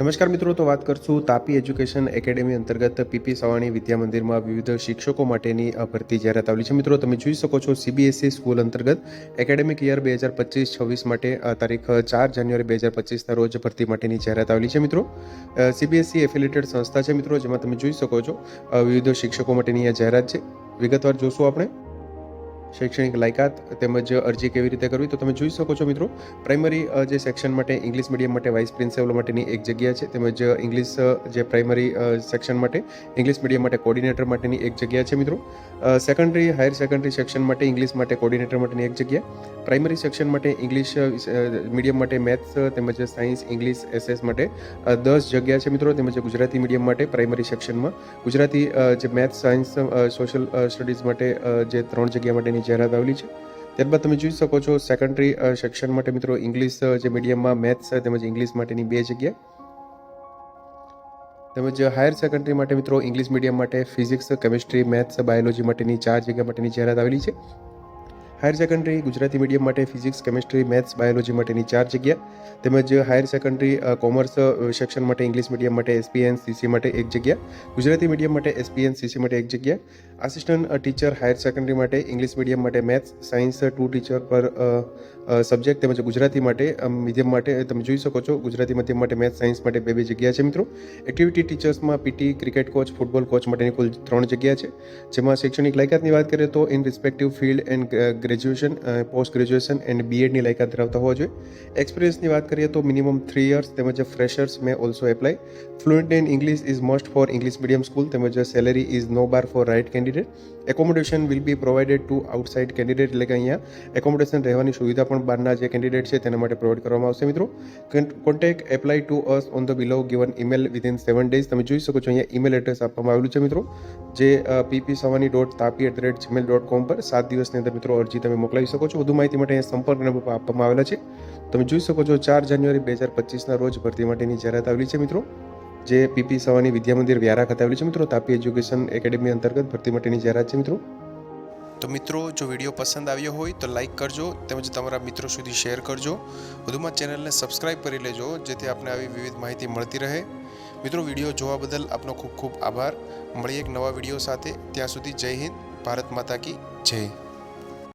નમસ્કાર મિત્રો, તો વાત કરશું તાપી એજ્યુકેશન એકેડેમી અંતર્ગત પીપી સવાણી વિદ્યા મંદિરમાં વિવિધ શિક્ષકો માટેની ભરતી જાહેરાત આવેલી છે. મિત્રો, તમે જોઈ શકો છો સીબીએસઈ સ્કૂલ અંતર્ગત એકેડેમિક યર બે હજાર પચીસ છવ્વીસ માટે તારીખ ચાર જાન્યુઆરી બે હજાર પચીસના રોજ ભરતી માટેની જાહેરાત આવેલી છે. મિત્રો સીબીએસઈ એફિલેટેડ સંસ્થા છે. મિત્રો, જેમાં તમે જોઈ શકો છો વિવિધ શિક્ષકો માટેની આ જાહેરાત છે. વિગતવાર જોશું આપણે. શૈક્ષણિક લાયકાત તેમજ અરજી કેવી રીતે કરવી તો તમે જોઈ શકો છો મિત્રો, પ્રાઇમરી જે સેક્શન માટે ઇંગ્લિશ મીડિયમ માટે વાઇસ પ્રિન્સિપલ માટેની એક જગ્યા છે, તેમજ ઇંગ્લિશ જે પ્રાઇમરી સેક્શન માટે ઇંગ્લિશ મીડિયમ માટે કોર્ડિનેટર માટેની એક જગ્યા છે મિત્રો. સેકન્ડરી, હાયર સેકન્ડરી સેક્શન માટે ઇંગ્લિશ માટે કોર્ડિનેટર માટેની એક જગ્યા. પ્રાઇમરી સેક્શન માટે ઇંગ્લિશ મીડિયમ માટે મેથ્સ તેમજ સાયન્સ, ઇંગ્લિશ, એસએસ માટે દસ જગ્યા છે મિત્રો, તેમજ ગુજરાતી મીડિયમ માટે પ્રાઇમરી સેક્શનમાં. ગુજરાતી જે મેથ્સ, સાયન્સ સોશિયલ સ્ટડીઝ માટે જે ત્રણ જગ્યા માટેની જાહેરાત આવેલી છે. ત્યારબાદ તમે જોઈ શકો છો સેકન્ડરી સેક્શન માટે મિત્રો ઇંગ્લિશ જે મીડિયમમાં મેથ્સ તેમજ ઇંગ્લિશ માટેની બે જગ્યા. તેમજ હાયર સેકન્ડરી માટે મિત્રો ઇંગ્લિશ મીડિયમ માટે ફિઝિક્સ કેમિસ્ટ્રી મેથ્સ બાયોલોજી માટેની ચાર જગ્યા માટેની જાહેરાત આવેલી છે. હાયર સેકન્ડરી ગુજરાતી મીડિયમ માટે ફિઝિક્સ, કેમિસ્ટ્રી, મેથ્સ, બાયોલોજી માટેની ચાર જગ્યા. તેમજ હાયર સેકન્ડરી કોમર્સ સેક્શન માટે ઇંગ્લિશ મીડિયમ માટે એસપીએન, સીસી માટે એક જગ્યા. ગુજરાતી મીડિયમ માટે એસપીએન, સીસી માટે એક જગ્યા. આસિસ્ટન્ટ ટીચર હાયર સેકન્ડરી માટે ઇંગ્લિશ મીડિયમ માટે maths, science, two teacher per subject તેમજ ગુજરાતી માટે મીડિયમ માટે તમે જોઈ શકો છો. ગુજરાતી માધ્યમ માટે મેથ્સ, સાયન્સ માટે બે બે જગ્યા છે મિત્રો. Activity ટીચર્સમાં PT cricket coach, football coach માટેની કુલ ત્રણ જગ્યા છે. જેમાં શૈક્ષણિક લાયકાતની વાત કરીએ તો in respective field and graduation post graduation and બીએડની લાયકાત ધરાવતા હોવા જોઈએ. એક્સપિરિયન્સની વાત કરીએ તો મિનિમમ થ્રી યર્સ તેમજ freshers may also apply fluent in English is must for English medium school તેમજ salary is no bar for right candidate accommodation will be provided to outside candidate એટલે કે અહીંયા એકોમોડેશન રહેવાની સુવિધા પણ બહારના જે કેન્ડિડેટ છે તેના માટે પ્રોવાઇડ કરવામાં આવશે મિત્રો. Contact apply to us on the below given email within seven days તમે જોઈ શકો છો અહીંયા ઇમેલ એડ્રેસ આપવામાં આવેલું છે મિત્રો. જે PP Savani dot Tapi at the rate Gmail dot com પર સાત દિવસની અંદર મિત્રો અરજી તમે મોકલાવી શકો છો. વધુ માહિતી માટે સંપર્ક નંબર આપવામાં આવેલા છે. તમે જોઈ શકો છો, ચાર જાન્યુઆરી બે હજાર પચીસના રોજ ભરતી માટેની જાહેરાત આવેલી છે મિત્રો, જે પીપી સવાની વિદ્યા મંદિર વ્યારા ખાતે આવેલી છે મિત્રો. તાપી એજ્યુકેશન એકેડેમી અંતર્ગત ભરતી માટેની જાહેરાત છે મિત્રો. તો મિત્રો, જો વીડિયો પસંદ આવ્યો હોય તો લાઇક કરજો, તેમજ તમારા મિત્રો સુધી શેર કરજો. વધુમાં ચેનલને સબસ્ક્રાઇબ કરી લેજો, જેથી આપને આવી વિવિધ માહિતી મળતી રહે. મિત્રો, વીડિયો જોવા બદલ આપનો ખૂબ ખૂબ આભાર. મળીએ એક નવા વીડિયો સાથે. ત્યાં સુધી જય હિન્દ, ભારત માતા કી જય.